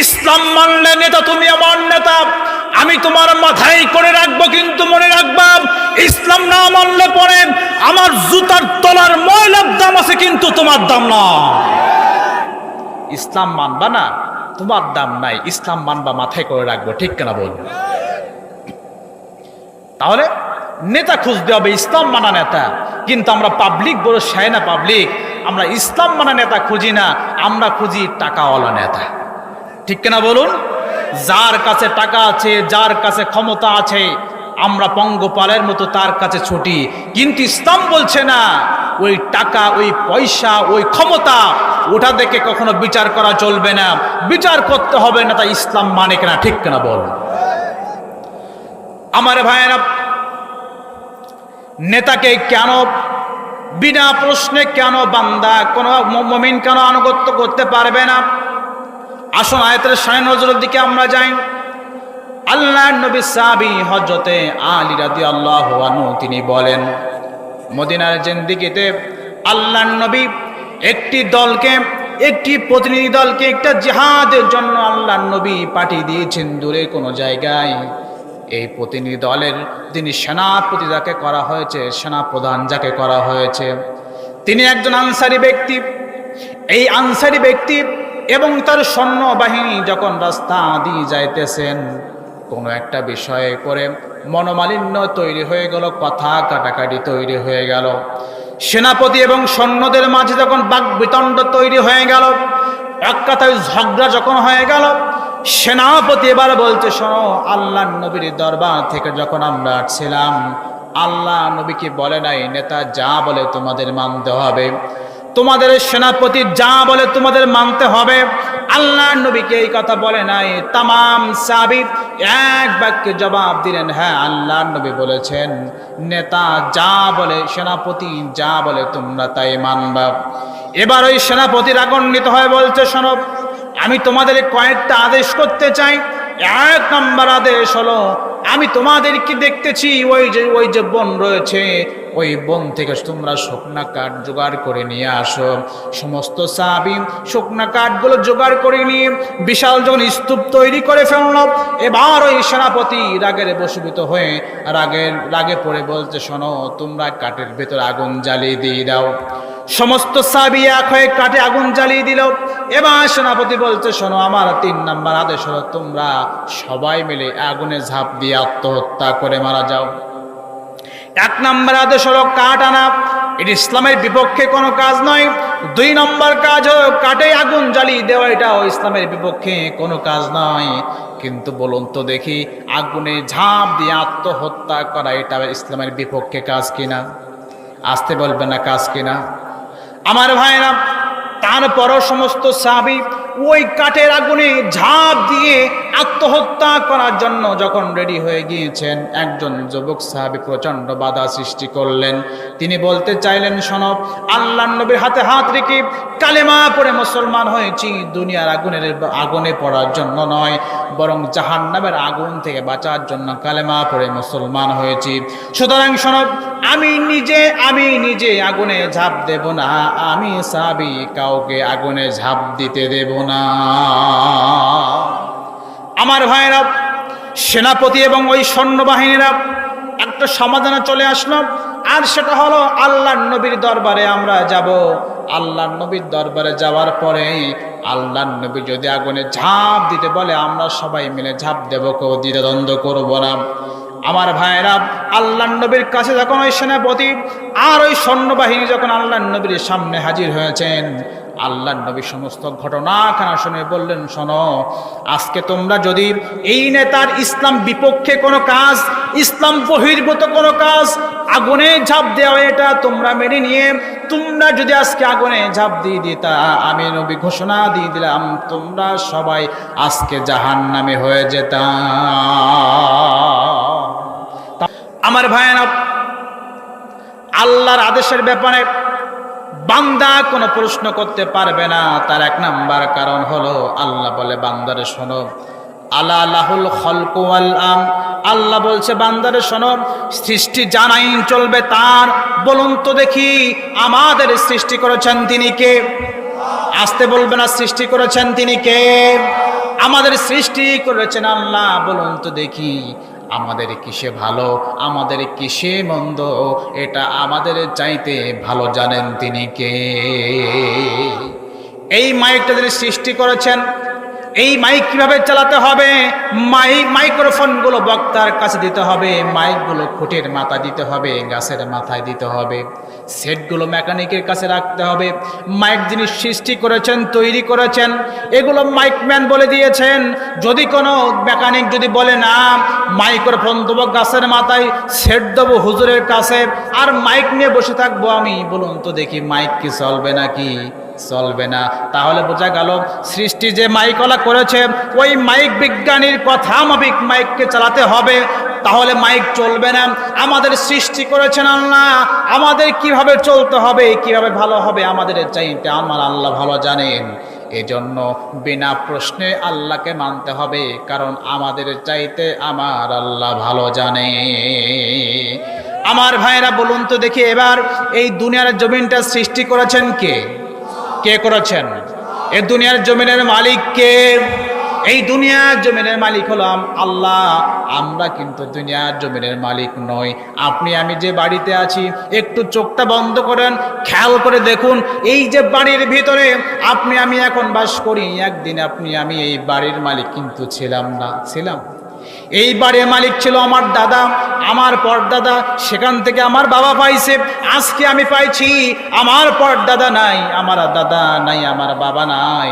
ইসলাম মানলে নেতা, তুমি আমার নেতা। আমি তোমার মাথায় করে রাখব কিন্তু মনে রাখবা, ইসলাম না মানলে পরে আমার জুতার তলার ময়লার দাম আছে কিন্তু তোমার দাম না। ইসলাম মানবা না, তোমার দাম নাই, ইসলাম মানবা মাথায় করে রাখব, ঠিক কেনা বল? তাহলে নেতা খুঁজতে হবে, ইসলাম মানা নেতা। কিন্তু আমরা পাবলিক বড় সায় না পাবলিক, আমরা ইসলাম মানা নেতা খুঁজি না, আমরা খুঁজি টাকাওয়ালা নেতা। ঠিক কিনা বলুন? যার কাছে টাকা আছে, যার কাছে ক্ষমতা আছে, আমরা পঙ্গপালের মতো তার কাছে ছুটি। কিন্তু ইসলাম বলছে না, ওই টাকা, ওই পয়সা, ওই ক্ষমতা, ওটা দেখে কখনো বিচার করা চলবে না। বিচার করতে হবে না তাই ইসলাম মানে কিনা, ঠিক কিনা বলুন? আমার ভাইয়েরা, নেতাকে কেন, বিনা প্রশ্নে কেন বান্দা, কোন মমিন কেন আনুগত্য করতে পারবে না? আসুন আয়তের সাড়ে নজরের দিকে আমরা যাই। আল্লাহ নবী সাবি হজরতে আলী রাদি আল্লাহ তিনি বলেন, মদিনার জেন্দিগিতে আল্লাহ নবী একটি দলকে, একটি প্রতিনিধি দলকে একটা জিহাদের জন্য আল্লাহ নবী পাঠিয়ে দিয়েছেন দূরে কোনো জায়গায়। এই প্রতিনিধি দলের যিনি সেনাপতি যাকে করা হয়েছে, সেনাপ্রধান যাকে করা হয়েছে, তিনি একজন আনসারি ব্যক্তি। এই আনসারি ব্যক্তি এবং তার সৈন্যবাহিনী যখন রাস্তা দিয়ে যাইতেছেন, কোনো একটা বিষয়ে করে মনোমালিন্য তৈরি হয়ে গেল, কথা কাটাকাটি তৈরি হয়ে গেল। সেনাপতি এবং সৈন্যদের মাঝে যখন বাক বিতণ্ড তৈরি হয়ে গেল, এক কথায় ঝগড়া যখন হয়ে গেল, সেনাপতি এবার বলছে, শোনো, আল্লাহ নবীর দরবার থেকে যখন আমরা আসছিলাম, আল্লাহ নবীকে বলে নাই, নেতা যা বলে তোমাদের মানতে হবে। তোমাদের সেনাপতি যা বলে তোমাদের মানতে হবে। আল্লাহ নবীকে এই কথা বলে নাই। তাম সাবি এক বাক্যে জবাব দিলেন হ্যাঁ আল্লাহ নবী বলেছেন, নেতা যা বলে, সেনাপতি যা বলে তোমরা তাই মানবা। এবার ওই সেনাপতি রাগান্বিত হয়ে বলছে, শোনো, আমি তোমাদের কয়েকটা আদেশ করতে চাই। এক নম্বর আদেশ হলো, আমি তোমাদেরকে দেখতেছি, ওই যে ওই যে বন রয়েছে, ওই বন থেকে তোমরা শুকনা কাঠ জোগাড় করে নিয়ে আসো। সমস্ত সাবি শুকনা কাঠগুলো জোগাড় করে নিয়ে বিশাল যখন স্তূপ তৈরি করে ফেলল, এবার ওই সেনাপতি রাগের বসীভূত হয়ে রাগের, রাগে পড়ে বলতে শোনো, তোমরা কাঠের ভেতর আগুন জ্বালিয়ে দিয়ে দাও। সমস্ত সাবি এক হয়ে কাঠে আগুন জ্বালিয়ে দিল। এবার সেনাপতি বলছে, শোনো, আমার তিন নাম্বার আদেশ হলো, তোমরা সবাই মিলে আগুনে ঝাঁপ দিয়ে আত্মহত্যা করে মারা যাও। এক নম্বর আদেশ হলো, কাঠ আনা। এটি ইসলামের বিপক্ষে কোনো কাজ নয়। দুই নম্বর কাজ হলো, কাঠে আগুন জ্বালিয়ে দেওয়া, এটাও ইসলামের বিপক্ষে কোনো কাজ নয়। কিন্তু বলুন তো দেখি, আগুনে ঝাঁপ দিয়ে আত্মহত্যা করা, এটা ইসলামের বিপক্ষে কাজ কিনা? আসতে বলবে না, কাজ কিনা? আমার ভাইরা তারপরও সমস্ত সাবি ওই কাঠের আগুনে ঝাঁপ দিয়ে আত্মহত্যা করার জন্য যখন রেডি হয়ে গিয়েছেন, একজন যুবক সাহাবি প্রচণ্ড বাধা সৃষ্টি করলেন। তিনি বলতে চাইলেন সনব আল্লাহ নবীর হাতে হাত রেখে কালেমা পরে মুসলমান হয়েছি, দুনিয়ার আগুনের, আগুনে পড়ার জন্য নয়। বরং জাহান নামের আগুন থেকে বাঁচার জন্য কালেমা পড়ে মুসলমান হয়েছি। সুতরাং সনব আমি নিজে আমি নিজে আগুনে ঝাঁপ দেব না, আমি সাবি কাউকে আগুনে ঝাঁপ দিতে দেব না। আমার ভাইরা সেনাপতি এবং ওই সৈন্যবাহিনীরা একটা সমাধানে চলে আসলো। আর সেটা হলো আল্লাহ নবীর দরবারে আমরা যাব। আল্লাহ নবীর দরবারে যাওয়ার পরে আল্লাহ নবী যদি আগুনে ঝাঁপ দিতে বলে, আমরা সবাই মিলে ঝাঁপ দেব, কেউ দ্বিধাদ্বন্দ্ব করব না। আমার ভাইরা আল্লাহ নবীর কাছে যখন ওই সেনাপতি আর ওই সৈন্যবাহিনী যখন আল্লাহ নবীর সামনে হাজির হয়েছেন আল্লাহ নবী সমস্ত ঘটনা ঘটনাখানা শুনে বললেন, শোনো, আজকে তোমরা যদি এই নেতার ইসলাম বিপক্ষে কোনো কাজ, ইসলাম বহির্ভূত কোনো কাজ, আগুনে ঝাঁপ দেওয়া এটা তোমরা মেনে নিয়ে, তোমরা যদি আজকে আগুনে ঝাঁপ দিয়ে দিতা, আমি নবী ঘোষণা দিয়ে দিলাম, তোমরা সবাই আজকে জাহান নামে হয়ে যেতাম আমার ভাইয়েরা, আল্লাহর আদেশের ব্যাপারে বান্দা কোনো প্রশ্ন করতে পারবে না। তার এক নাম্বার কারণ হলো, আল্লাহ বলে, বান্দারে শোনো। আল্লাহ লাহুল খলকুয়াল আম। আল্লাহ বলছে, বান্দারে শোনো, সৃষ্টি জানাই চলবে তার। বলুন তো দেখি, আমাদের সৃষ্টি করেছেন তিনি কে? আসতে বলবে না, সৃষ্টি করেছেন তিনি কে? আমাদের সৃষ্টি করেছেন আল্লাহ, বলুন তো দেখি। আমাদের কিসে ভালো, আমাদের কিসে মন্দ, এটা আমাদের চাইতে ভালো জানেন তিনি কে। এই মাইকটা তিনি সৃষ্টি করেছেন এই মাইক কীভাবে চালাতে হবে? মাইক মাইক্রোফোনগুলো বক্তার কাছে দিতে হবে মাইকগুলো খুঁটের মাথা দিতে হবে, গাছের মাথায় দিতে হবে সেটগুলো মেকানিকের কাছে রাখতে হবে মাইক যিনি সৃষ্টি করেছেন, তৈরি করেছেন, এগুলো মাইকম্যান বলে দিয়েছেন। যদি কোনো মেকানিক যদি বলে, না মাইক্রোফোন দেবো গাছের মাথায় সেট দেবো হুজুরের কাছে, আর মাইক নিয়ে বসে থাকব আমি, বলুন তো দেখি মাইক কি চলবে নাকি? চলবে না। তাহলে বোঝা গেল, সৃষ্টি যে মাইকলা করেছে, ওই মাইক বিজ্ঞানীর কথা মাফিক মাইককে চালাতে হবে। তাহলে মাইক চলবে না। আমাদের সৃষ্টি করেছেন আল্লাহ। আমাদের কীভাবে চলতে হবে, কীভাবে ভালো হবে, আমাদের চাইতে আমার আল্লাহ ভালো জানেন। এজন্য বিনা প্রশ্নে আল্লাহকে মানতে হবে, কারণ আমাদের চাইতে আমার আল্লাহ ভালো জানে। আমার ভাইরা বলুন তো দেখি এবার, এই দুনিয়ার জমিনটা সৃষ্টি করেছেন কে? কে করেছেন? এ দুনিয়ার জমিনের মালিক কে? এই দুনিয়ার জমিনের মালিক হলাম আল্লাহ। আমরা কিন্তু দুনিয়ার জমিনের মালিক নই। আপনি, আমি যে বাড়িতে আছি, একটু চোখটা বন্ধ করেন, খেয়াল করে দেখুন, এই যে বাড়ির ভিতরে আপনি, আমি এখন বাস করি, একদিন আপনি, আমি এই বাড়ির মালিক কিন্তু ছিলাম না। ছিলাম? এই বাড়ির মালিক ছিল আমার দাদা, আমার পরদাদা, সেখান থেকে আমার বাবা পাইছে। আজকে আমি পাইছি, আমার পরদাদা নাই, আমার দাদা নাই, আমার বাবা নাই।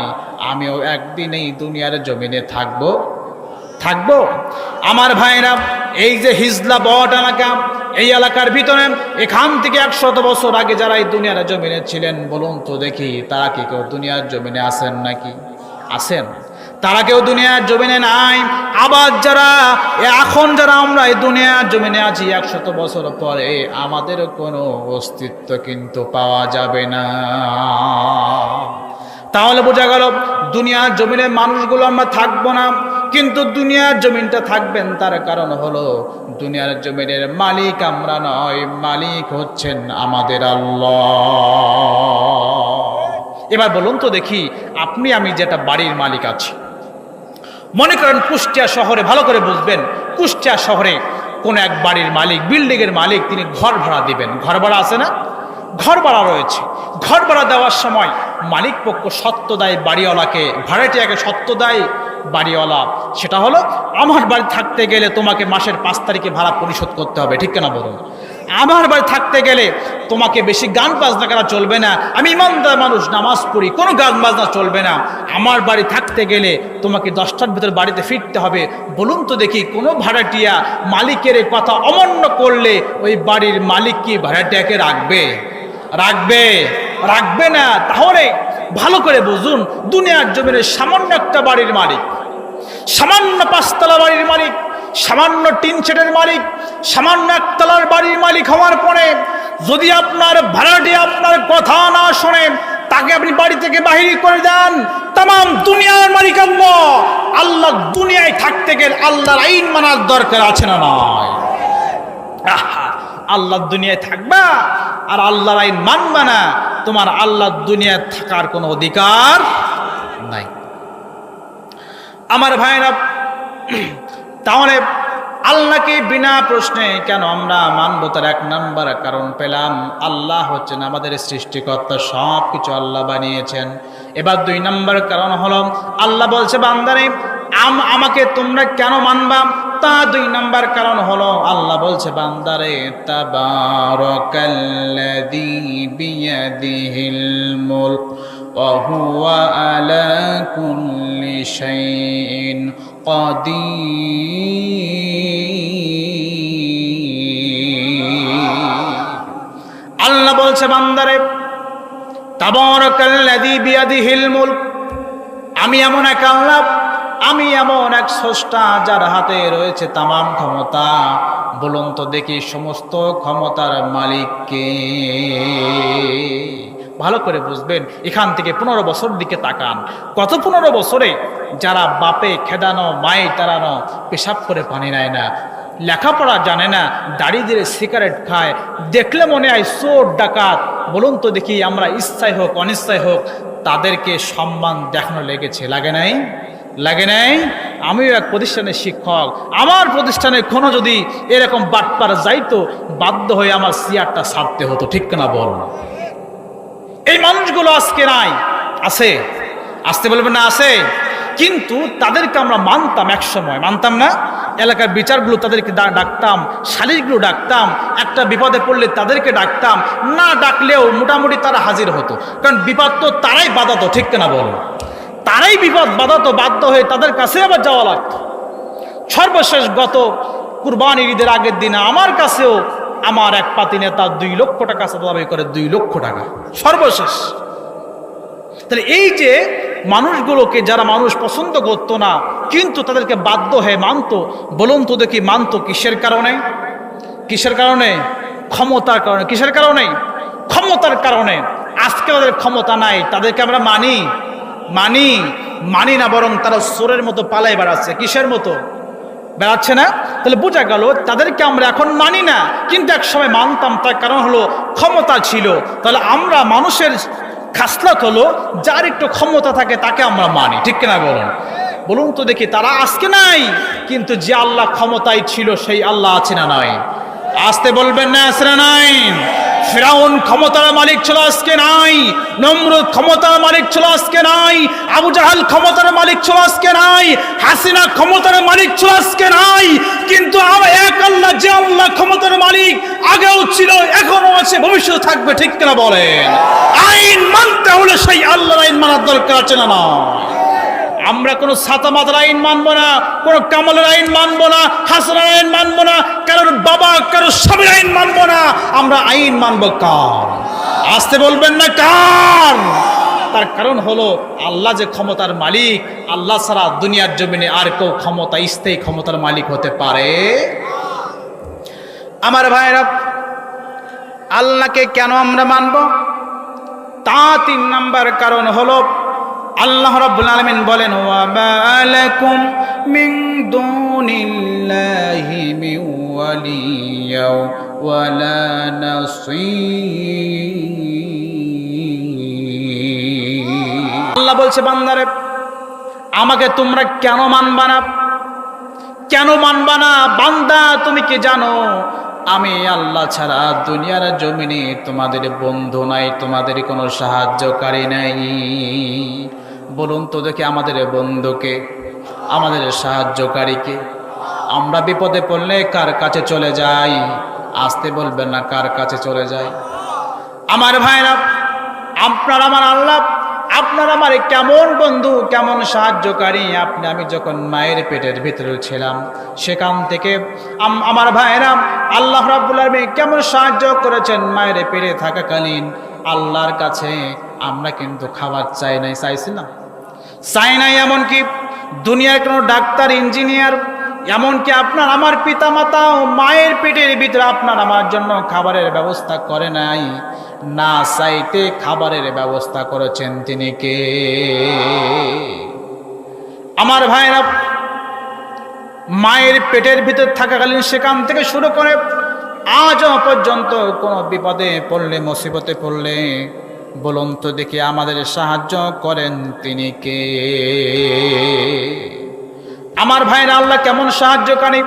আমিও একদিন এই দুনিয়ার জমিনে থাকব। থাকব? আমার ভাইরা, এই যে হিজলা বট এলাকা, এই এলাকার ভিতরে এখান থেকে একশত বছর আগে যারা এই দুনিয়ার জমিনে ছিলেন, বলুন তো দেখি, তারা কি কেউ দুনিয়ার জমিনে আসেন নাকি? আসেন তারা কেউ দুনিয়ার জমিনে নাই। আবার যারা, এখন যারা আমরা এই দুনিয়ার জমিনে আছি, একশত বছর পরে আমাদের কোনো অস্তিত্ব কিন্তু পাওয়া যাবে না। তাহলে বোঝা গেল, দুনিয়ার জমিনের মানুষগুলো আমরা থাকব না, কিন্তু দুনিয়ার জমিনটা থাকবেন, তার কারণ হলো দুনিয়ার জমিনের মালিক আমরা নয় মালিক হচ্ছেন আমাদের আল্লাহ। এবার বলুন তো দেখি, আপনি, আমি যেটা বাড়ির মালিক আছি মনে করেন কুষ্টিয়া শহরে, ভালো করে বুঝবেন, কুষ্টিয়া শহরে কোন এক বাড়ির মালিক বিল্ডিংয়ের মালিক, তিনি ঘর ভাড়া দিবেন। ঘর ভাড়া আছে না? ঘর ভাড়া রয়েছে। ঘর ভাড়া দেওয়ার সময় মালিক পক্ষ সত্য দেয় বাড়িওয়ালাকে, ভাড়াটিয়াকে সত্য দেয় বাড়িওয়ালা, সেটা হলো, আমার বাড়ি থাকতে গেলে তোমাকে মাসের পাঁচ তারিখে ভাড়া পরিশোধ করতে হবে, ঠিক কেনা বলুন? আমার বাড়ি থাকতে গেলে তোমাকে বেশি গান বাজনা করা চলবে না। আমি ইমানদার মানুষ, নামাজ পড়ি, কোনো গান বাজনা চলবে না। আমার বাড়ি থাকতে গেলে তোমাকে দশটার ভিতর বাড়িতে ফিরতে হবে। বলুন তো দেখি, কোনো ভাড়াটিয়া মালিকের কথা অমান্য করলে ওই বাড়ির মালিক কি ভাড়াটিয়াকে রাখবে? রাখবে? রাখবে না। তাহলে ভালো করে বুঝুন, দুনিয়ার জমিনের সামান্য একটা বাড়ির মালিক, সামান্য পাঁচতলা বাড়ির মালিক সামান্য টিন শেডের মালিক সামান্য একতলার বাড়ির মালিক হওয়ার পরে যদি আপনার ভাড়াটি আপনার কথা না শোনে তাকে আপনি বাড়ি থেকে বাহির করে দেন। তাম দুনিয়ার মালিক আল্লাহ আল্লাহ দুনিয়ায় থাকতে গেলে আল্লাহর আইন মানার দরকার আছে না নয় আহা, আল্লাহর দুনিয়ায় থাকবা আর আল্লাহর আইন মানবা না তোমার আল্লাহর দুনিয়ায় থাকার কোনো অধিকার নাই। আমার ভাইরা তাহলে আল্লাহকে বিনা প্রশ্নে কেন আমরা মানব তার এক নাম্বার কারণ পেলাম? আল্লাহ হচ্ছেন আমাদের সৃষ্টিকর্তা সব কিছু আল্লাহ বানিয়েছেন। এবার দুই নাম্বার কারণ হলো, আল্লাহ বলছে, বান্দারে, আম আমাকে তোমরা কেন মানবা? তা দুই নাম্বার কারণ হলো, আল্লাহ বলছে, বান্দারে, তাবারাকাল্লাযী আল্লাহ বলছে, বান্দারে আমি এমন এক আল্লাহ, আমি এমন এক স্রষ্টা যার হাতে রয়েছে তামাম ক্ষমতা। বলুন তো দেখি সমস্ত ক্ষমতার মালিককে। ভালো করে বুঝবেন, এখান থেকে পনেরো বছর দিকে তাকান। কত পনেরো বছরে যারা বাপে খেদানো, মায়ে তাড়ানো, পেশাব করে পানি নেয় না, লেখাপড়া জানে না, দাড়ি দিয়ে সিগারেট খায়, দেখলে মনে হয় চোর, ডাকাত। বলুন তো দেখি আমরা ইচ্ছাই হোক অনিচ্ছাই হোক, তাদেরকে সম্মান দেখানো লেগেছে, লাগে নাই? লাগে নাই? আমিও এক প্রতিষ্ঠানের শিক্ষক। আমার প্রতিষ্ঠানে কোনো যদি এরকম বাটপার যাইতো, বাধ্য হয়ে আমার চেয়ারটা ছাড়তে হতো, ঠিক না বল মানুষগুলো আজকে নাই। আছে? আসতে বলবেন না, আছে? কিন্তু তাদেরকে আমরা মানতাম এক সময় মানতাম না? এলাকার বিচারগুলো তাদেরকে ডাকতাম শালিশগুলো ডাকতাম, একটা বিপদে পড়লে তাদেরকে ডাকতাম। না ডাকলেও মোটামুটি তারা হাজির হতো। কারণ বিপদ তো তারাই বাধাতো, ঠিক না বলো? তারাই বিপদ বাধাতো, বাধ্য হয়ে তাদের কাছে আবার যাওয়া লাগতো। সর্বশেষ গত কুরবানির ঈদের আগের দিনে আমার কাছেও আমার এক পাতি নেতা দুই লক্ষ টাকা দাবি করে দুই লক্ষ টাকা। সর্বশেষ। তাহলে এই যে মানুষগুলোকে যারা মানুষ পছন্দ করতো না, কিন্তু তাদেরকে বাধ্য হয়ে মানতো, বলুন তো দেখি মানতো কিসের কারণে? কিসের কারণে? ক্ষমতার কারণে। কিসের কারণে? ক্ষমতার কারণে। আজকে তাদের ক্ষমতা নাই, তাদেরকে আমরা মানি। মানি মানি না বরং তারা সোরের মতো পালাই বেড়াচ্ছে কিসের মতো? বেড়াচ্ছে না। তাহলে বোঝা গেল তাদেরকে আমরা এখন মানি না। কিন্তু এক সময় মানতাম, তার কারণ হলো ক্ষমতা ছিল। তাহলে আমরা মানুষের খাসলাত হলো, যার একটু ক্ষমতা থাকে তাকে আমরা মানি। ঠিক কিনা বলুন? বলুন তো দেখি, তারা আজকে নাই, কিন্তু যে আল্লাহ ক্ষমতায় ছিল, সেই আল্লাহ আছে না নাই? আসতে বলবেন না, আছে না নাই? ফেরাউন ক্ষমতার মালিক ছিল আজকে নাই, নমরুদ ক্ষমতার মালিক ছিল আজকে নাই, আবু জাহাল ক্ষমতার মালিক ছিল আজকে নাই, হাসিনা ক্ষমতার মালিক ছিল আজকে নাই, কিন্তু আমার এক আল্লাহ, যে আল্লাহ ক্ষমতার মালিক আগেও ছিল এখনও আছে, ভবিষ্যতে থাকবে, ঠিক কিনা বলেন? আইন মানতে হলে সেই আল্লাহর আইন মানার দরকার আছে না না আমরা কোনো সাতা মাতার আইন মানবো না, কোনো কামালের আইন মানবো না, হাসানের আইন মানবো না, কারোর বাবা, কারোর স্বামীর আইন মানবো না, আমরা আইন মানবো কার? আসতে বলবেন না কার? তার কারণ হলো আল্লাহ যে ক্ষমতার মালিক, আল্লাহ ছাড়া দুনিয়ার জমিনে আর কেউ ক্ষমতা, স্থায়ী ক্ষমতার মালিক হতে পারে। আমার ভাইরা আল্লাহকে কেন আমরা মানব? তা তিন নাম্বার কারণ হলো আল্লাহ রাব্বুল আলামিন বলেন, ওয়া মালাকুম মিন দুনিল্লাহি মিন ওয়ালিয়্যা ওয়ালা নাসীর। আল্লাহ বলছে, বান্দারে, আমাকে তোমরা কেন মানবা না? কেন মানবা না? বান্দা, তুমি কি জানো? আমি আল্লাহ ছাড়া দুনিয়ার জমিনে তোমাদের বন্ধু নাই, তোমাদের কোনো সাহায্যকারী নাই। বলুন তো দেখি আমাদের বন্ধুকে, আমাদের সাহায্যকারীকে। আমরা বিপদে পড়লে কার কাছে চলে যাই? আসতে বলবেন না কার কাছে চলে যাই। আমার ভাইরা, আপনার আমার আল্লাহ, আপনার আমার কেমন বন্ধু, কেমন সাহায্যকারী? আপনি, আমি যখন মায়ের পেটের ভিতরে ছিলাম, সেখান থেকে আম- আমার ভাইরা, আল্লাহ রাব্বুল আলামিন কেমন সাহায্য করেছেন মায়ের পেটে থাকাকালীন? আল্লাহর কাছে আমরা কিন্তু খাবার চাই নাই, চাইছিলাম। চাই নাই এমনকি দুনিয়ার কোনো ডাক্তার, ইঞ্জিনিয়ার, এমনকি আপনার আমার পিতা মাতা ও মায়ের পেটের ভিতরে আপনার আমার জন্য খাবারের ব্যবস্থা করে নাই। না চাইতে খাবারের ব্যবস্থা করেছেন তিনি কে? আমার ভাইরা, মায়ের পেটের ভিতর থাকাকালীন সেখান থেকে শুরু করে আজও পর্যন্ত কোনো বিপদে পড়লে, মুসিবতে পড়লে বলুন তো দেখি আমাদের সাহায্য করেন তিনি কে? আমার ভাইরা আল্লাহ কেমন সাহায্যকারী?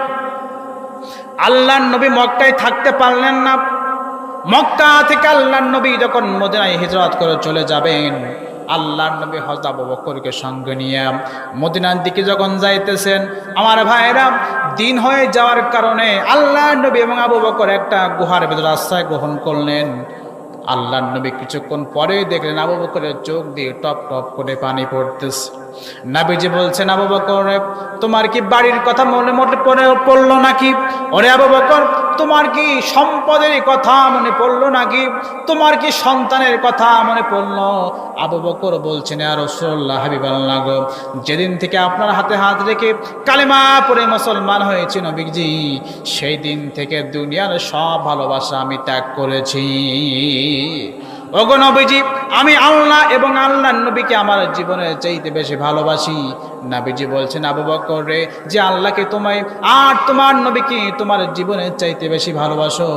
আল্লাহর নবী মক্কায় থাকতে পারলেন না। মক্কা থেকে আল্লাহর নবী যখন মদিনায় হিজরত করে চলে যাবেন, আল্লাহর নবী হজরত আবু বকরকে সঙ্গে নিয়ে মদিনার দিকে যখন যাইতেছেন, আমার ভাইরা দিন হয়ে যাওয়ার কারণে আল্লাহর নবী এবং আবু বকর একটা গুহার ভেতরে আশ্রয় গ্রহণ করলেন। আল্লাহর নবী কিছুক্ষণ পরে দেখলেন আবু বকরের চোখ দিয়ে টপ টপ করে পানি পড়তেছে। নাবিজি বলছেন, আবু বকর, তোমার কি বাড়ির কথা মনে মনে পড়ে পড়ল নাকি? ওরে আবু বকর তোমার কি সম্পদের কথা মনে পড়ল নাকি? তোমার কি সন্তানের কথা মনে পড়ল? আবু বকর বলছেন আর রসুল্লাহ হাবিবাল্লাহ গো, যেদিন থেকে আপনার হাতে হাত রেখে কালেমা পরে মুসলমান হয়েছে নবীজি, সেই দিন থেকে দুনিয়ার সব ভালোবাসা আমি ত্যাগ করেছি। ওগো নবীজি, আমি আল্লাহ এবং আল্লাহ নবীকে আমার জীবনের চাইতে বেশি ভালোবাসি। নাবিজি বলছেন, আবু বকর রে, যে আল্লাহকে তোমায় আর তোমার নবীকে তোমার জীবনের চাইতে বেশি ভালোবাসো,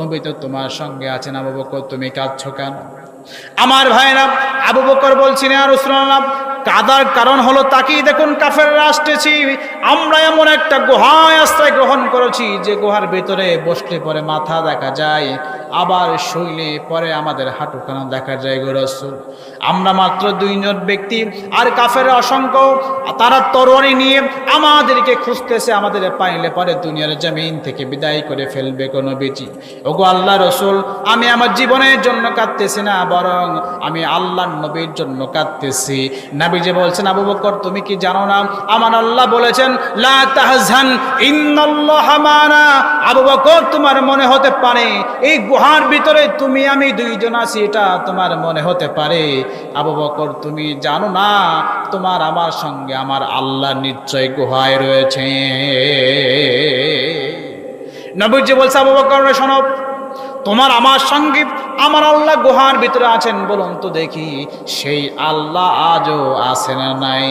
নবী তো তোমার সঙ্গে আছেন। আবু বকর, তুমি কাঁদছো কেন? আমার ভাইরা, আবু বকর বলছি আর রসুল্লাহ কাদার কারণ হলো তাকেই দেখুন কাফের আসতেছি। আমরা এমন একটা গুহায় আশ্রয় গ্রহণ করেছি যে গুহার ভেতরে বসলে পরে মাথা দেখা যায়, আবার শুইলে পরে আমাদের হাঁটু হাঁটুখানা দেখা যায় গো রসুল। আমরা মাত্র দুইজন ব্যক্তি, আর কাফের অসংখ্য তারা তরবারি নিয়ে আমাদেরকে খুঁজতেছে, আমাদের পাইলে পরে দুনিয়ার জমিন থেকে বিদায় করে ফেলবে কোনো বেচি। ওগো আল্লাহ রসুল, আমি আমার জীবনের জন্য কাঁদতেছি না, বরং আমি আল্লাহ নবীর জন্য কাঁদতেছি। নাবি যে বলছেন, আবু বকর, তুমি কি জানো না? আমার আল্লাহ বলেছেন মানা। আবু বকর, তোমার মনে হতে পারে, এই গুহার ভিতরে তুমি আমি দুইজন আছি, এটা তোমার মনে হতে পারে। আবু বকর, তুমি জানো না, তোমার আমার সঙ্গে আমার আল্লাহ নিশ্চয় গুহায় রয়েছে। নবীজি বলছে, আবু বকর, শোনো তোমার আমার সঙ্গে আমার আল্লাহ গুহার ভিতরে আছেন বলুন তো দেখি। সেই আল্লাহ আজও আছে না নাই।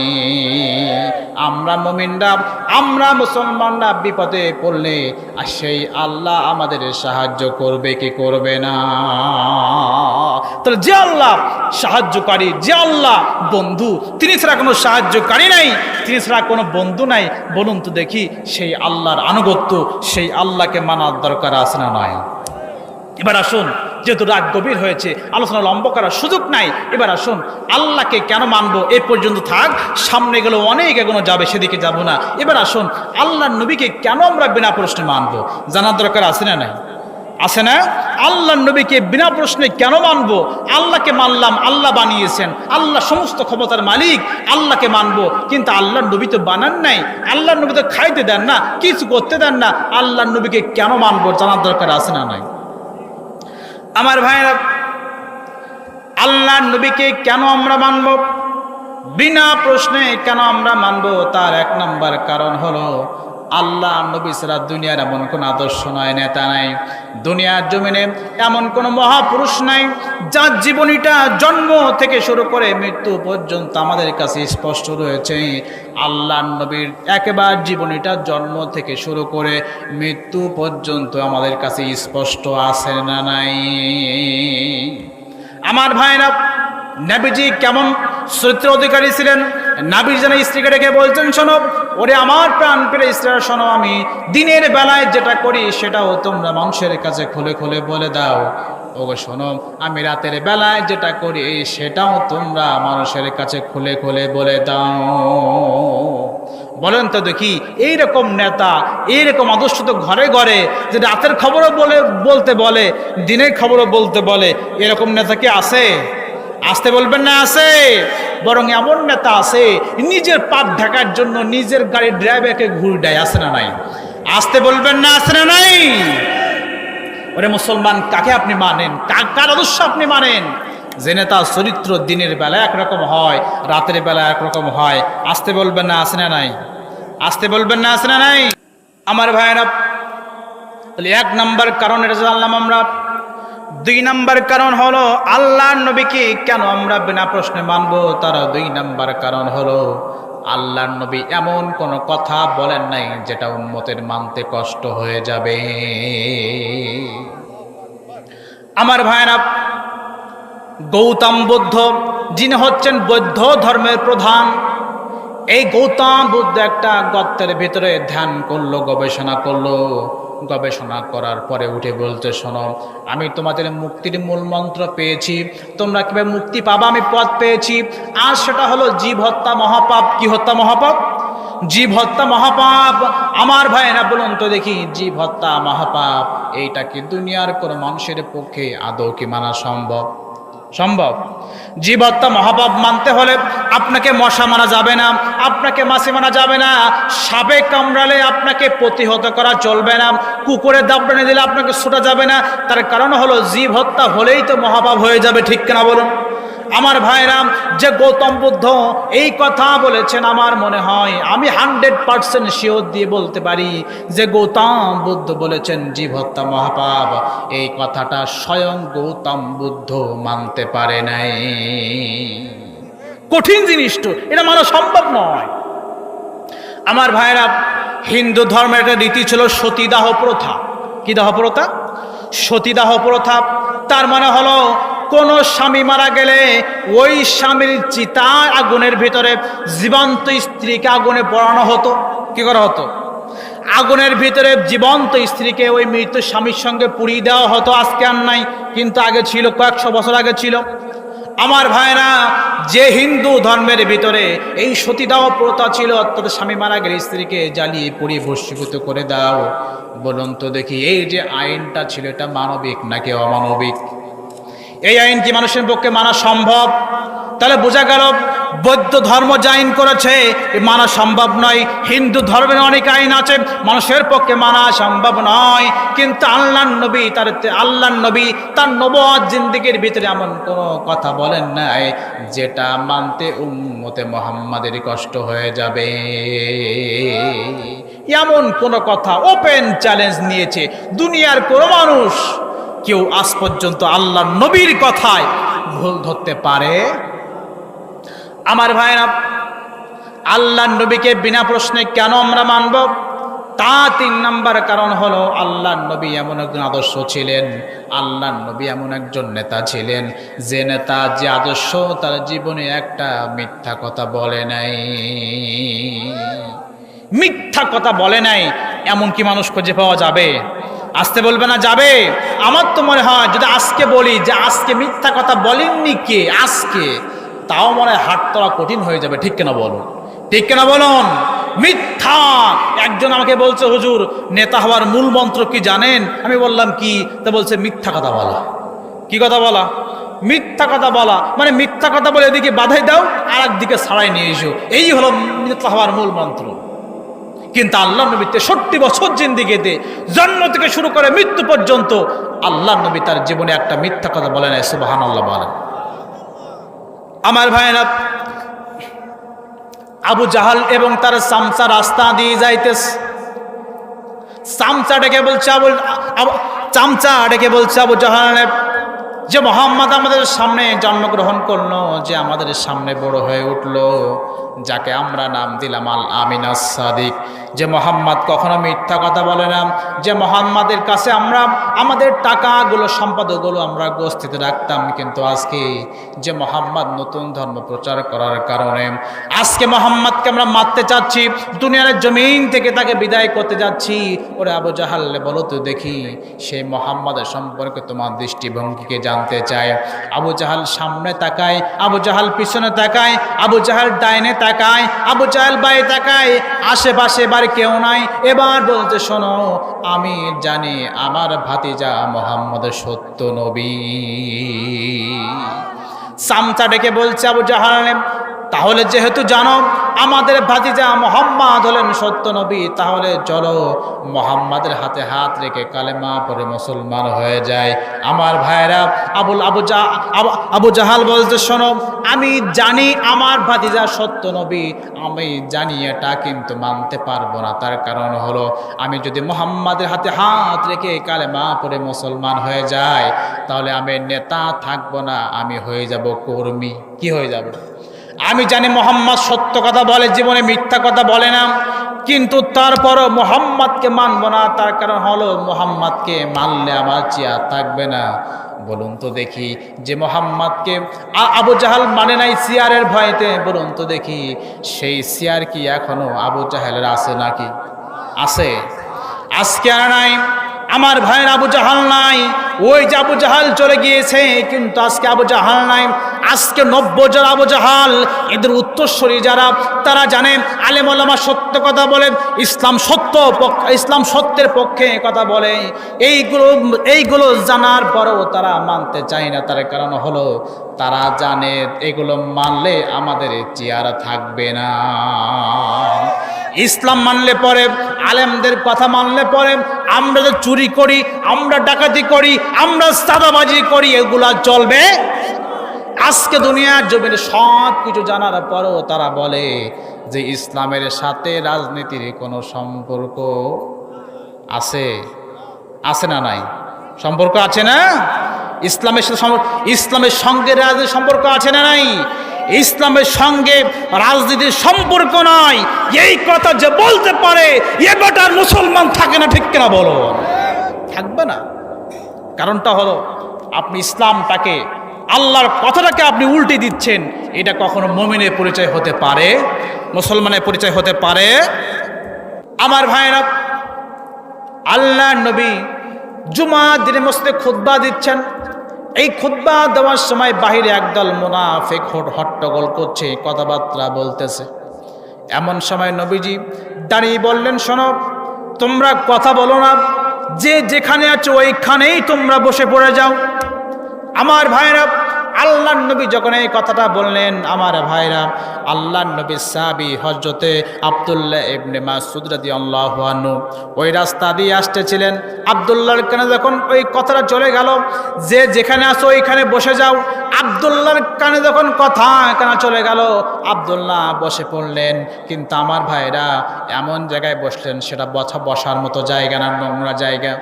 আমরা মমিনরা, আমরা মুসলমানরা বিপদে পড়লে আর সেই আল্লাহ আমাদের সাহায্য করবে কি করবে না? তাহলে যে আল্লাহ সাহায্যকারী, যে আল্লাহ বন্ধু, তিনি ছাড়া কোনো সাহায্যকারী নাই, তিনি ছাড়া কোনো বন্ধু নাই, বলুন তো দেখি সেই আল্লাহর আনুগত্য, সেই আল্লাহকে মানার দরকার আছে না নয় এবার আসুন, যেহেতু রাত গভীর হয়েছে, আলোচনা লম্ব করার সুযোগ নাই, এবার আসুন, আল্লাহকে কেন মানবো? এ পর্যন্ত থাক, সামনে গেলে অনেক এগোনো যাবে, সেদিকে যাব না। এবার আসুন আল্লাহ নবীকে কেন আমরা বিনা প্রশ্নে মানবো? জানার দরকার আছে না নাই? আছে না? আল্লাহ নবীকে বিনা প্রশ্নে কেন মানবো? আল্লাহকে মানলাম, আল্লাহ বানিয়েছেন, আল্লাহ সমস্ত ক্ষমতার মালিক, আল্লাহকে মানবো। কিন্তু আল্লাহ নবী তো বানান নাই আল্লাহ নবী তো খাইতে দেন না, কিছু করতে দেন না আল্লাহ নবীকে কেন মানবো? জানার দরকার আছে না নাই? আমার ভাইরা আল্লাহ নবীকে কেন আমরা মানব? বিনা প্রশ্নে কেন আমরা মানব? তার এক নম্বর কারণ হলো আল্লাহ নবী ছাড়া দুনিয়ার এমন কোন আদর্শ নয়, নেতা নাই। দুনিয়ার জমিনে এমন কোন মহাপুরুষ নাই, যার জীবনীটা জন্ম থেকে শুরু করে মৃত্যু পর্যন্ত আমাদের কাছে স্পষ্ট রয়েছে। আল্লাহ নবীর একেবারে জীবনীটা জন্ম থেকে শুরু করে মৃত্যু পর্যন্ত আমাদের কাছে স্পষ্ট আছে না নাই। আমার ভাইরা নাবিজি কেমন চরিত্র অধিকারী ছিলেন? নাবির যেন স্ত্রীকে রেখে বলছেন, শোনো, ওরে আমার প্রাণ পেরে স্ত্রীরা শোনো, আমি দিনের বেলায় যেটা করি সেটাও তোমরা মানুষের কাছে খুলে খুলে বলে দাও। ওগো, শোনো, আমি রাতের বেলায় যেটা করি সেটাও তোমরা মানুষের কাছে খুলে খুলে বলে দাও। বলেন তো দেখি, এইরকম নেতা, এইরকম আদর্শ তো ঘরে ঘরে যে রাতের খবরও বলে, বলতে বলে, দিনের খবরও বলতে বলে, এরকম নেতা কি আছে? আসতে বলবেন না, আছে? বরং এমন নেতা আছে, নিজের পাপ ঢাকার জন্য নিজের গাড়ির ড্রাইভারকে ঘুর দেয় আসে না নাই? আসতে বলবেন না আসে না নাই? ওরে মুসলমান, কাকে আপনি মানেন? কার আদর্শ আপনি মানেন? যে নেতা চরিত্র দিনের বেলা একরকম হয়, রাতের বেলা একরকম হয়, আসতে বলবেন না আসে না নাই? আসতে বলবেন না আসে না নাই? আমার ভাইয়েরা, তাহলে এক নাম্বার কারণ এটা জানলাম আমরা। দুই নাম্বার কারণ হলো আল্লাহর নবীকে কেন আমরা বিনা প্রশ্নে মানব? তার দুই নাম্বার কারণ হলো আল্লাহর নবী এমন কোন কথা বলেন নাই যেটা উন্মতের মানতে কষ্ট হয়ে যাবে। আমার ভাইরা গৌতম বুদ্ধ, যিনি হচ্ছেন বৌদ্ধ ধর্মের প্রধান, এই গৌতম বুদ্ধ একটা গর্তের ভিতরে ধ্যান করল, গবেষণা করল। গবেষণা করার পরে উঠে বলতে শোনো, আমি তোমাদের মুক্তির মূল মন্ত্র পেয়েছি, তোমরা কীভাবে মুক্তি পাবা আমি পথ পেয়েছি। আর সেটা হলো জীব হত্যা মহাপাপ। কি হত্যা মহাপাপ? জীব হত্যা মহাপাপ। আমার ভাইয়েরা বলুন তো দেখি, জীব হত্যা মহাপাপ, এইটা কি দুনিয়ার কোনো মানুষের পক্ষে আদৌ কি মানা সম্ভব? সম্ভব। জীবত্তা মহাপাপ মানতে হলে আপনাকে মশা মানা যাবে না, আপনাকে মাসি মানা যাবে না, সাপে কামড়ালে আপনাকে প্রতিহত করা চলবে না, কুকুরে দাবড়ানি দিলে আপনাকে ছোটা যাবে না, তার কারণ হলো জীব হত্যা হলেই তো মহাপাপ হয়ে যাবে, ঠিক কেনা বলুন? আমার ভাইরাম যে গৌতম বুদ্ধ এই কথা বলেছেন, আমার মনে হয় আমি হান্ড্রেড পার্সেন্ট শিওর দিয়ে বলতে পারি যে গৌতম বুদ্ধ বলেছেন জীব হত্যা মহাপাপ, এই কথাটা স্বয়ং গৌতম বুদ্ধ মানতে পারে নাই। কঠিন জিনিস তো, এটা মানা সম্ভব নয়। আমার ভাইরা, হিন্দু ধর্মের একটা রীতি ছিল সতীদাহ প্রথা। কি দাহ প্রথা? সতীদাহ প্রথা, তার মানে হলো কোন স্বামী মারা গেলে ওই স্বামীর চিতা আগুনের ভিতরে জীবন্ত স্ত্রীকে আগুনে পড়ানো হতো। কি করা হতো? আগুনের ভিতরে জীবন্ত স্ত্রীকে ওই মৃত স্বামীর সঙ্গে পুড়িয়ে দেওয়া হতো। আজকে আর নাই, কিন্তু আগে ছিল, কয়েকশো বছর আগে ছিল। আমার ভাইরা যে হিন্দু ধর্মের ভিতরে এই সতীদাহ প্রথা ছিল অর্থাৎ স্বামী মারা গেলে স্ত্রীকে জ্বালিয়ে পুড়িয়ে ভস্মীভূত করে দাও। বলুন তো দেখি, এই যে আইনটা ছিল, এটা মানবিক নাকি অমানবিক? এই আইন কি মানুষের পক্ষে মানা সম্ভব? তাহলে বোঝা গেল, বৌদ্ধ ধর্ম যে আইন করেছে মানা সম্ভব নয়। হিন্দু ধর্মের অনেক আইন আছে, মানুষের পক্ষে মানা সম্ভব নয়। কিন্তু আল্লাহ নবী, তার আল্লাহ নবী, তার নব জিন্দিগির ভিতরে এমন কোনো কথা বলেন নাই, যেটা মানতে উম্মতে মোহাম্মদের কষ্ট হয়ে যাবে। এমন কোনো কথা ওপেন চ্যালেঞ্জ নিয়েছে দুনিয়ার কোনো মানুষ কেউ আজ পর্যন্ত আল্লাহ নবীর কথায় ভুল ধরতে পারে? আমার ভাইরা আল্লাহ নবীকে বিনা প্রশ্নে কেন আমরা মানব? তা তিন নাম্বার কারণ হলো আল্লাহ নবী এমন একজন আদর্শ ছিলেন আল্লাহ নবী এমন একজন নেতা ছিলেন, যে নেতা, যে আদর্শ তার জীবনে একটা মিথ্যা কথা বলে নাই। মিথ্যা কথা বলে নাই এমন কি মানুষ খুঁজে পাওয়া যাবে। আসতে বলবে না, যাবে। আমার তো মনে হয়, যদি আজকে বলি যে আজকে মিথ্যা কথা বলেননি কে, আজকে, তাও মনে হয় হাট তোলা কঠিন হয়ে যাবে। ঠিক কেনা বলুন? ঠিক কেনা বলুন? মিথ্যা! একজন আমাকে বলছে, হুজুর, নেতা হওয়ার মূল মন্ত্র কি জানেন? আমি বললাম, কি? তা বলছে, মিথ্যা কথা বলা। কি কথা বলা? মিথ্যা কথা বলা। মানে মিথ্যা কথা বলে এদিকে বাধাই দাও আর একদিকে ছাড়াই নিয়ে এসো। এই হলো নেতা হওয়ার মূল মন্ত্র। কিন্তু আল্লাহ নবী তেষট্টি বছর জিন্দিগিতে জন্ম থেকে শুরু করে মৃত্যু পর্যন্ত আল্লাহ নবী তার জীবনে একটা মিথ্যা কথা বলে নাই সুবাহান আল্লাহ বলেন। আমার ভাইয়েরা, আবু জাহাল এবং তার সামসা রাস্তা দিয়ে যাইতেছে। চামচা ডেকে বলছে আবু, আবু- চামচা ডেকে বলছে আবু জাহাল, যে মোহাম্মদ আমাদের সামনে জন্মগ্রহণ করল, যে আমাদের সামনে বড় হয়ে উঠল। যাকে আমরা নাম দিলাম আল আমিনা সাদিক। যে মোহাম্মদ কখনো মিথ্যা কথা বলে না। যে মোহাম্মদের কাছে আমরা, আমাদের টাকাগুলো, সম্পদগুলো আমরা গোস্তিতে রাখতাম। কিন্তু আজকে যে মোহাম্মদ নতুন ধর্ম প্রচার করার কারণে আজকে মোহাম্মদকে আমরা মারতে চাচ্ছি, দুনিয়ার জমিন থেকে তাকে বিদায় করতে যাচ্ছি, ওরে আবু জাহাল্লে বলো তো দেখি সেই মোহাম্মদের সম্পর্কে তোমার দৃষ্টিভঙ্গিকে জানতে চায়? আবু জাহাল সামনে তাকায়, আবু জাহাল পিছনে তাকায়, আবু জাহাল ডাইনে তাকায় আবু চাহাল বাই তাকায়, আশেপাশে বাড়ি কেউ নাই। এবার বলতে শোনো, আমি জানি আমার ভাতিজা মোহাম্মদ সত্য নবী। সামচা ডেকে বলছে, আবু জাহাল তাহলে যেহেতু জানো, আমাদের ভাতিজা মোহাম্মদ হলেন সত্য নবী, তাহলে চলো মোহাম্মদের হাতে হাত রেখে কালেমা পরে মুসলমান হয়ে যায় আমার ভাইরা, আবুল আবু আবু- জাহাল বলতে শোনো, আমি জানি আমার ভাতিজা সত্য নবী, আমি জানি এটা কিন্তু মানতে পারব না। তার কারণ হলো, আমি যদি মোহাম্মদের হাতে হাত রেখে কালেমা পরে মুসলমান হয়ে যায় তাহলে আমি নেতা থাকব না, আমি হয়ে যাব কর্মী। কি হয়ে যাব? আমি জানি মোহাম্মদ সত্য কথা বলে, জীবনে মিথ্যা কথা বলে না। কিন্তু তারপরও মোহাম্মদকে মানব না, তার কারণ হলো মোহাম্মদকে মানলে আমার চেয়ার থাকবে না। বলুন তো দেখি, যে মোহাম্মদকে আবু জাহাল মানে নাই সিয়ারের ভয়েতে, বলুন তো দেখি, সেই সিয়ার কি এখনও আবু জাহালের আছে নাকি? আছে। আজকে আর নাই। আমার ভাইয়ের আবু জাহাল নাই। ওই যে আবু জাহাল চলে গিয়েছে, কিন্তু আজকে আবু জাহাল নাই। আজকে নব্য যারা আবু জাহাল, এদের উত্তরস্বরী যারা, তারা জানে, আলেম ওলামা সত্য কথা বলে ইসলাম সত্য পক্ষ- ইসলাম সত্যের পক্ষে কথা বলে। এইগুলো এইগুলো জানার পরেও তারা মানতে চায় না, তার কারণ হলো তারা জানে, এগুলো মানলে আমাদের চেয়ার থাকবে না। ইসলাম মানলে পরে, আলেমদের কথা মানলে পরে, আমরা চুরি করি, আমরা ডাকাতি করি, আমরা সাদাবাজি করি, এগুলা চলবে? আজকে দুনিয়ার জমিনে সব কিছু জানার পরেও তারা বলে যে ইসলামের সাথে রাজনীতির কোনো সম্পর্ক আছে? আছে না নাই? সম্পর্ক আছে না? ইসলামের সাথে ইসলামের সঙ্গে রাজনীতির সম্পর্ক আছে না নাই? ইসলামের সঙ্গে রাজনীতির সম্পর্ক নাই। এই কথা যে বলতে পারে, এ বেটার মুসলমান থাকে না, ঠিক কিনা বলো? থাকবে না। কারণটা হলো, আপনি ইসলামটাকে, আল্লাহর কথাটাকে আপনি উল্টে দিচ্ছেন, এটা কখনো মমিনের পরিচয় হতে পারে, মুসলমানের পরিচয় হতে পারে। আমার ভাইরা আল্লাহ নবী জুমা দিনে মসজিদে খুদ্া দিচ্ছেন। এই খুদ্া দেওয়ার সময় বাহিরে একদল মোনাফেক হট হট্টগোল করছে, কথাবার্তা বলতেছে। এমন সময় নবীজি দাঁড়িয়ে বললেন, শোনো, তোমরা কথা বলো না, যে যেখানে আছো ওইখানেই তোমরা বসে পড়ে যাও। আমার ভাইরা আল্লাহ নবী যখন এই কথাটা বললেন, আমার ভাইরা আল্লাহ নবী সাবি হজরতে আবদুল্লাহ ইবনে মাসুদ রাদি আল্লাহানু ওই রাস্তা দিয়ে আসতেছিলেন। আবদুল্লাহর কানে যখন ওই কথাটা চলে গেল, যে যেখানে আসো ওইখানে বসে যাও। আবদুল্লাহর কানে যখন কথা কানা চলে গেল, আবদুল্লাহ বসে পড়লেন। কিন্তু আমার ভাইরা এমন জায়গায় বসলেন, সেটা বসা বসার মতো জায়গা না, নোংরা জায়গা।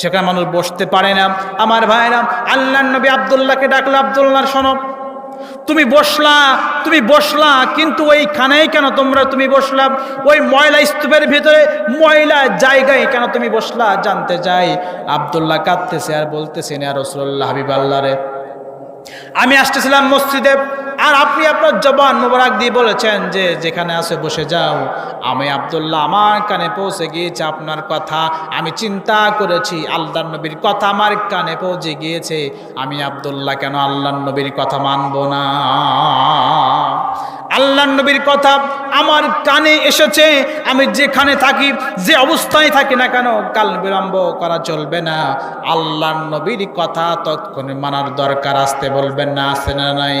সেখানে মানুষ বসতে পারে না। আমার ভাইরা আল্লাহ নবী আবদুল্লাহকে ডাকলো, আবদুল্লাহর সনব, তুমি বসলা তুমি বসলা, কিন্তু ওইখানেই কেন তোমরা তুমি বসলা? ওই ময়লা স্তূপের ভিতরে ময়লা জায়গায় কেন তুমি বসলা? জানতে যাই আবদুল্লাহ কাঁদতেছে আর বলতেছে না রসুল্লাহ হাবিব আল্লাহ রে, আমি আসতেছিলাম মসজিদে আর আপনি আপনার জবান মোবারক দিয়ে বলেছেন যে যেখানে আছে বসে যাও। আমি আবদুল্লাহ, আমার কানে পৌঁছে গিয়েছে আপনার কথা। আমি চিন্তা করেছি আল্লাহ নবীর কথা আমার কানে পৌঁছে গিয়েছে। আমি আবদুল্লাহ কেন আল্লাহ নবীর কথা মানব না? আল্লাহ নবীর কথা আমার কানে এসেছে। আমি যেখানে থাকি, যে অবস্থায় থাকি না কেন, কাল বিলম্ব করা চলবে না। আল্লাহ নবীর কথা তৎক্ষণে মানার দরকার, আসতে বলবেন না, আসে না নাই।